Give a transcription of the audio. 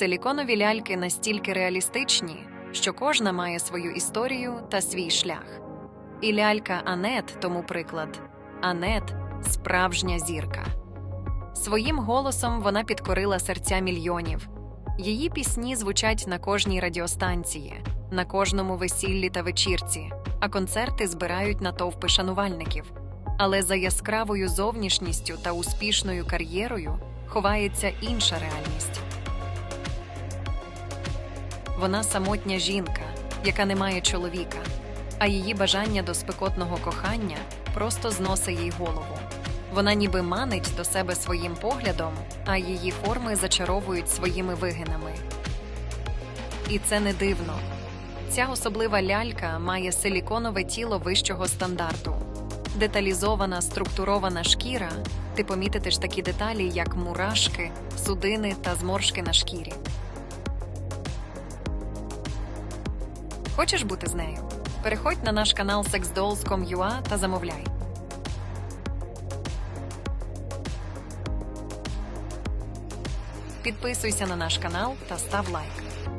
Силіконові ляльки настільки реалістичні, що кожна має свою історію та свій шлях. І лялька Анет, тому приклад, Анет справжня зірка. Своїм голосом вона підкорила серця мільйонів. Її пісні звучать на кожній радіостанції, на кожному весіллі та вечірці, а концерти збирають натовпи шанувальників. Але за яскравою зовнішністю та успішною кар'єрою ховається інша реальність. Вона самотня жінка, яка не має чоловіка, а її бажання до спекотного кохання просто зносить їй голову. Вона ніби манить до себе своїм поглядом, а її форми зачаровують своїми вигинами. І це не дивно. Ця особлива лялька має силіконове тіло вищого стандарту, деталізована структурована шкіра. Ти помітите ж такі деталі, як мурашки, судини та зморшки на шкірі. Хочеш бути з нею? Переходь на наш канал sexdolls.com.ua та замовляй. Підписуйся на наш канал та став лайк.